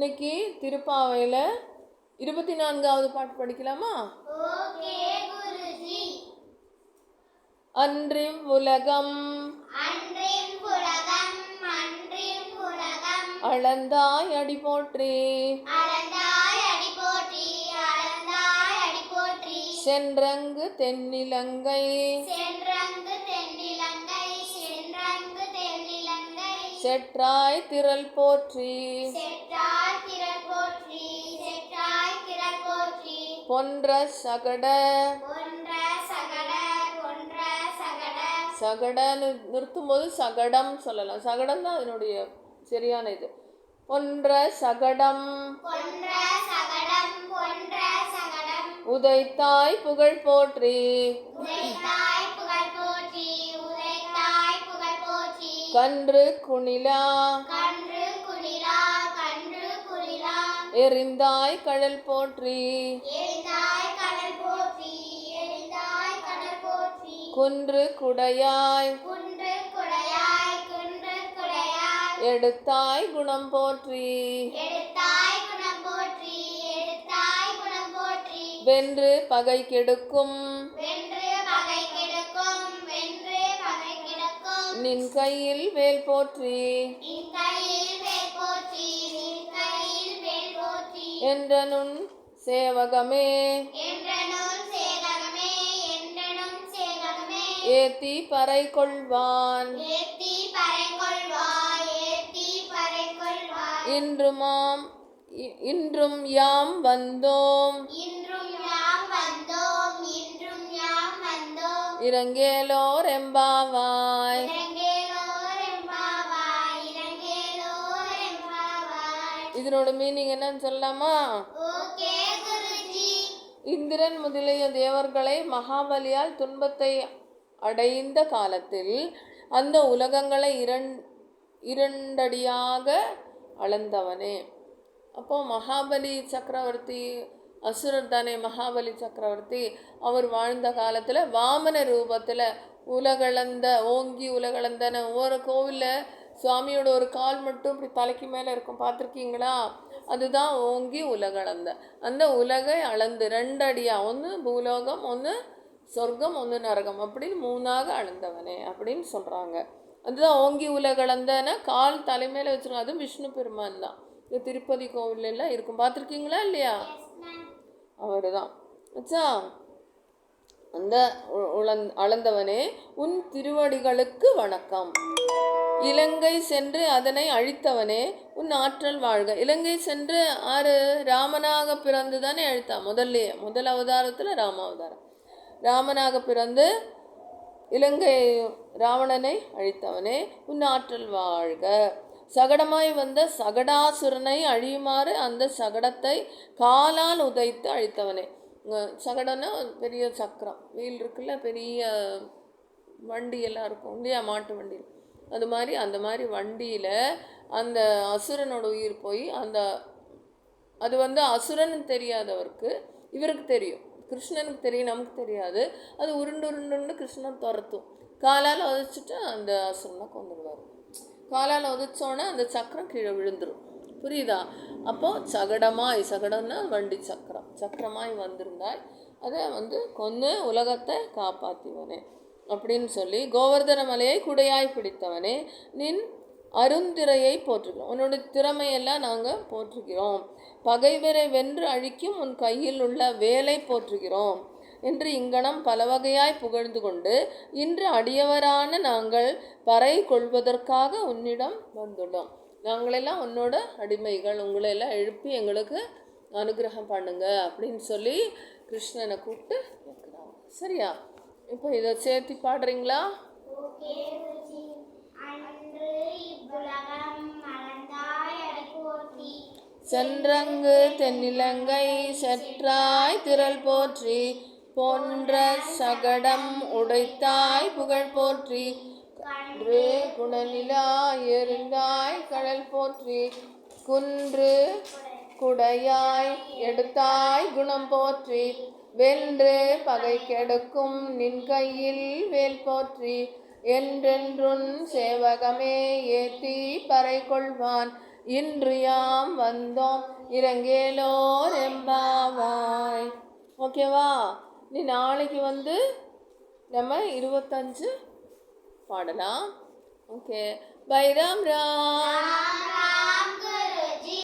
இன்னைக்கு திருப்பாவையில் இருபத்தி நான்காவது பாட்டு படிக்கலாமா? அன்றிம் உலகம் அளந்தாய் அடி போற்றி. அளந்தாய் அடி போற்றி அளந்தாய் அடி போற்றி சென்றங்கு தென்னிலங்கை சென்றங்கு தென்னிலங்கை சென்றங்கு தென்னிலங்கை செற்றாய் திரள் போற்றி. செற்றாய் திரள் போற்றி செற்றாய் திரள் போற்றி. பொன்ற சகட. சகட சகடன்னு நிறுத்தும்போது சகடம் சொல்லலாம். சகடம் தான் அதனுடைய சரியான இது. பொன்ற சகடம். உதைத்தாய் புகழ் போற்றி. கன்று குணிலா கன்று குளிரா கன்று குளிரா எறிந்தாய் கடல் போற்றி. எரிந்தாய் கடல் போற்றி எரிந்தாய் கடல் போற்றி. குன்று குடையாய். குன்று குடையாய் குன்று குடையாய். எடுத்தாய் குணம் போற்றி. எடுத்தாய் குணம் போற்றி எடுத்தாய் குணம் போற்றி. வென்று பகை கெடுக்கும். வென்று நின் கையில் வேல் போற்றி. என்றனுன் சேவகமே. ஏத்தி பறை கொள்வான். இன்றுமாம் இ- இன்றும் யாம் வந்தோம். இன்றும் யாம் வந்தோம் இன்றும் யாம் வந்தோம். இறங்கேலோர் எம்பாவாய். இதனோட மீனிங் என்னன்னு சொல்லலாமா? இந்திரன் முதலிய தேவர்களை மகாபலியால் துன்பத்தை அடைந்த காலத்தில் அந்த உலகங்களை இரண் இரண்டடியாக அளந்தவனே. அப்போ மகாபலி சக்கரவர்த்தி அசுரர் தானே மகாபலி சக்கரவர்த்தி அவர் வாழ்ந்த காலத்தில் வாமன ரூபத்தில் உலகளந்த ஓங்கி உலகளந்தன ஒவ்வொரு கோவிலில் சுவாமியோட ஒரு கால் மட்டும் இப்படி தலைக்கு மேலே இருக்கும். பார்த்துருக்கீங்களா? அதுதான் ஓங்கி உலகளந்த. அந்த உலகை அளந்து ரெண்டு அடியா ஒன்று பூலோகம் ஒன்று சொர்க்கம் ஒன்று நரகம். அப்படின்னு மூணாக அளந்தவனே அப்படின்னு சொல்கிறாங்க அதுதான் ஓங்கி உலகளந்தன. கால் தலைமையில் வச்சுருக்கோம் அதுவும் விஷ்ணு பெருமான் தான். இந்த திருப்பதி கோவில்ல எல்லாம் இருக்கும். பார்த்துருக்கீங்களா இல்லையா? அவர் தான் ஆச்சா அந்த உளந் அளந்தவனே உன் திருவடிகளுக்கு வணக்கம். இலங்கை சென்று அதனை அழித்தவனே உன் ஆற்றல் வாழ்க. இலங்கை சென்று ஆறு ராமனாக பிறந்து தானே அழித்தான். முதல்லையே முதல் அவதாரத்தில் ராம அவதாரம். ராமனாக பிறந்து இலங்கை ராவணனை அழித்தவனே உன் ஆற்றல் வாழ்க. சகடமாய் வந்த சகடாசுரனை அழியுமாறு அந்த சகடத்தை காலால் உதைத்து அழித்தவனே. சகடம்னா பெரிய சக்கரம். வீல் இருக்குல்ல பெரிய வண்டியெல்லாம் இருக்கும் இல்லையா? மாட்டு வண்டி. அது மாதிரி அந்த மாதிரி வண்டியில் அந்த அசுரனோட உயிர் போய் அந்த அது வந்து அசுரன் தெரியாதவருக்கு இவருக்கு தெரியும். கிருஷ்ணனுக்கு தெரியும் நமக்கு தெரியாது. அது உருண்டு உருண்டு கிருஷ்ணன் துரத்தும். காலால் உதச்சிட்டு அந்த அசுரனை கொண்டுடுவார் காலால் உதைச்சோன்னே அந்த சக்கரம் கீழே விழுந்துடும் புரியுதா? அப்போது சகடமாய் சகடம்னா வண்டி சக்கரம். சக்கரமாய் வந்திருந்தாய். அதை வந்து கொன்று உலகத்தை காப்பாற்றிவனே அப்படின்னு சொல்லி கோவர்தன மலையை குடையாய் பிடித்தவனே. நின் அருந்திரையை போற்றுகிறோம். உன்னோட திறமையெல்லாம் நாங்கள் போற்றுகிறோம். பகைவரை வென்று அழிக்கும் உன் கையில் உள்ள வேலை போற்றுகிறோம் என்று இங்கனம் பல வகையாய் புகழ்ந்து கொண்டு இன்று அடியவரான நாங்கள் பறை கொள்வதற்காக உன்னிடம் வந்துள்ளோம். நாங்களெல்லாம் உன்னோட அடிமைகள். உங்களை எல்லாம் எழுப்பி எங்களுக்கு அனுகிரகம் பண்ணுங்க அப்படின்னு சொல்லி கிருஷ்ணனை கூப்பிட்டு வைக்கிறாங்க சரியா? இப்போ இதை சேர்த்து பாடுறீங்களா? சென்றங்கு தென்னிலங்கை செற்றாய் திரள் போற்றி போன்ற சகடம் உடைத்தாய் புகழ் போற்றி கன்று குணநிலா எருந்தாய் கடல் போற்றி குன்று குடையாய் எடுத்தாய் குணம் போற்றி. வென்று பகை கெடுக்கும் நின் கையில் வேல் போற்றி. என்றென்றுன் சேவகமே ஏத்தி பறை கொள்வான். இன்று யாம் வந்தோம் இறங்கேலோர் எம்பாவாய். ஓகேவா நீ நாளைக்கு வந்து நம்ம இருபத்தஞ்சு பாடலாம். Okay bye Ram Ram.